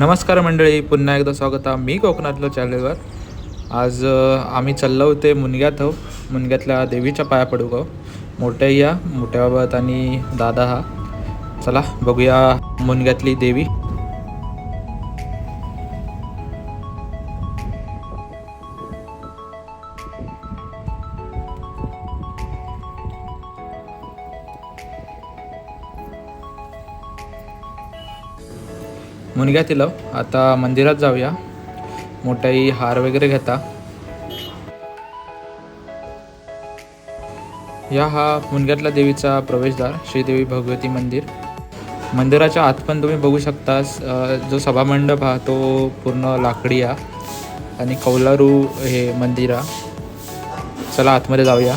नमस्कार मंडळी पुन्हा एकदा स्वागत आहे मी कोकणातलं चॅनलवर. आज आम्ही चाललो होते मुनग्यात हो. मुनग्यातल्या देवीच्या पाया पडू गाव मोठ्या या मोठ्या बाबत आणि दादा हा. चला बघूया मुनग्यातली देवी. मुनग्या तिला आता मंदिरात जाऊया. मोठाई हार वगैरे घेता. या हा मुनग्यातला देवीचा प्रवेशद्वार श्रीदेवी भगवती मंदिर. मंदिराच्या आत पण तुम्ही बघू शकता जो सभामंडप हा तो पूर्ण लाकडी आणि कौलारू हे मंदिर चला आतमध्ये जाऊया.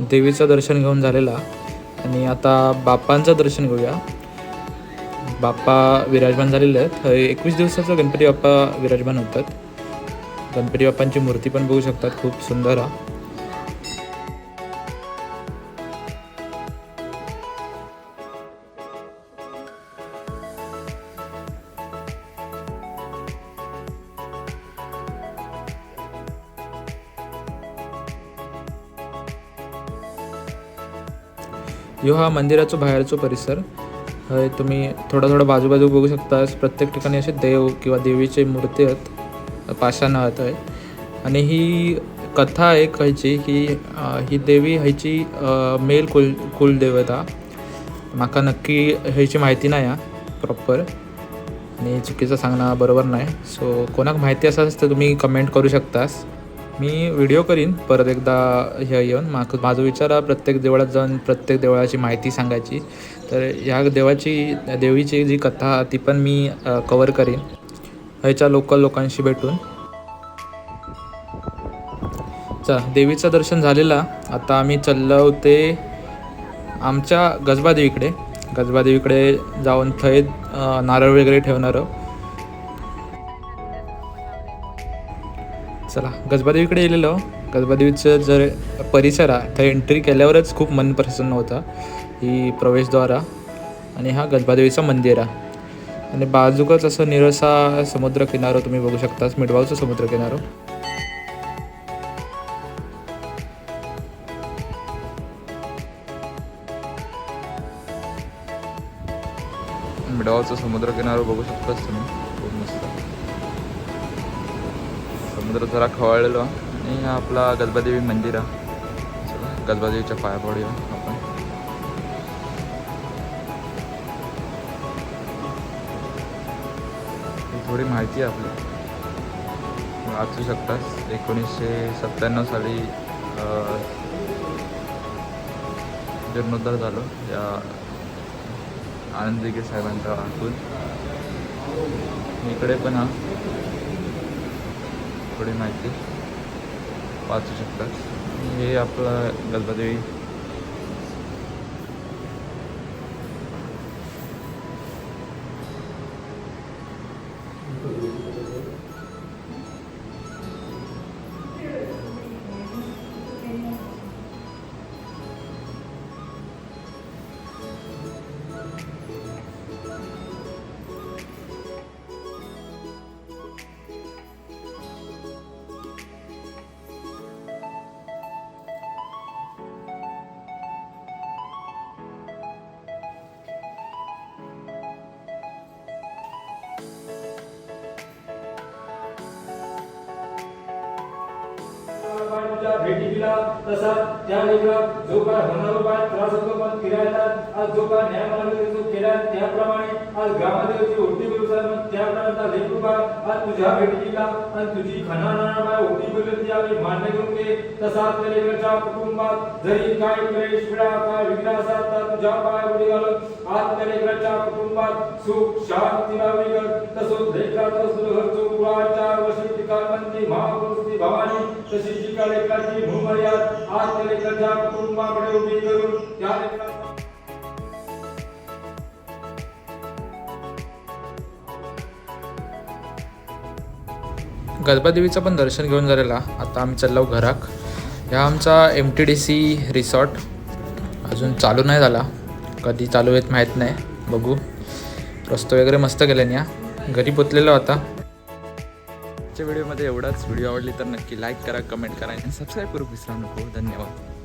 देवीचं दर्शन घेऊन झालेला. आणि आता बाप्पांचं दर्शन घेऊया. बाप्पा विराजमान झालेले आहेत. एकवीस दिवसाचं गणपती बाप्पा विराजमान होतात. गणपती बाप्पांची मूर्ती पण बघू शकतात. खूप सुंदर आहे ह्यो हा मंदिराचो बाहेरचो परिसर. हय तुम्ही थोडा थोडा बाजूबाजू बघू शकता प्रत्येक ठिकाणी असे देव किंवा देवीचे मूर्ती आहेत. पाषाण आहेत हय. आणि ही कथा आहे खयची की ही देवी हयची मेल कुल कुलदेवता. म्हाका नक्की ह्याची माहिती नाही हा प्रॉपर आणि चुकीचं सांगणं बरोबर नाही सो कोणाक माहिती असाच तर तुम्ही कमेंट करू शकतास. मी व्हिडिओ करीन परत एकदा हे येऊन माग माझा विचार आहे प्रत्येक देवळात जाऊन प्रत्येक देवळाची माहिती सांगायची. तर ह्या देवाची देवीची जी कथा ती पण मी कवर करीन. ह्याच्या लोकल लोकांशी भेटून. चला देवीचं दर्शन झालेला. आता आम्ही चाललो होते आमच्या गजबादेवीकडे. गजबादेवीकडे जाऊन थंय नारळ वगैरे ठेवणार आहोत. चला गजबादेवीकडे गेलेलो. गजबादेवीचं जर परिसर आहे तर एंट्री केल्यावरच खूप मन प्रसन्न होतं. ही प्रवेशद्वार आहे आणि हा गजबादेवीचं मंदिर आहे. आणि बाजूकच असं निरसा समुद्र किनारो तुम्ही बघू शकता मिडवावचं समुद्र किनारो मिडवावचं समुद्र किनारो बघू शकताच तुम्ही. खूप मस्त. समुद्र जरा खवळलेलो आणि हा आपला गजबादेवी मंदिर आहे. गजबादेवीच्या पाया पडूया आपण. ही थोडी माहिती आहे आपली. वाचू शकतास. एकोणीसशे सत्त्याण्णव साली जीर्णोद्धार झालो. या आनंद दिघे साहेबांच्या हातून इकडे पण हा. थोडी माहिती वाचू शकतात हे आपलं गणपती तुझ्या भेटी दिला तसा त्या लेकरा जो काय होणारो काय त्रास होतो पण फिरायला आज जो काय न्याय मार्ग जो केला. त्याप्रमाणे आज ग्रामदेवची ओटी बोलूचा त्याप्रमाणे लेकरू काय आज तुझ्या भेटी दिला आणि तुझी खना नाना काय ओटी बोलली आम्ही मान्य करून दे तसा त्या लेकराच्या कुटुंबात जरी काय क्लेश पीडा काय विघ्न असतात तर तुझ्या पाया उडी घालून आज त्या लेकराच्या कुटुंबात सुख शांती लावली कर तसं तसंच लेकराचं सुरघरचो कुळाचार वर्षी टिकाणपंथी महापुरुष भवानी तशी शिका लेकराची भूमर्याद आज त्या लेकराच्या कुटुंबाकडे उभी करून त्या लेकराचा गणपतीचं पण दर्शन घेऊन झालेला. आता आम्ही चाललो घराक. ह्या आमचा M T D C resort अजून चालू नाही झाला. कधी चालू येत माहीत नाही. बघू. रस्तो वगैरे मस्त केल्याने या घरी पोचलेलो आता. आजच्या व्हिडिओमध्ये एवढाच. व्हिडिओ आवडली तर नक्की लाईक करा कमेंट करा आणि सबस्क्राईब करू विसरू नको. धन्यवाद.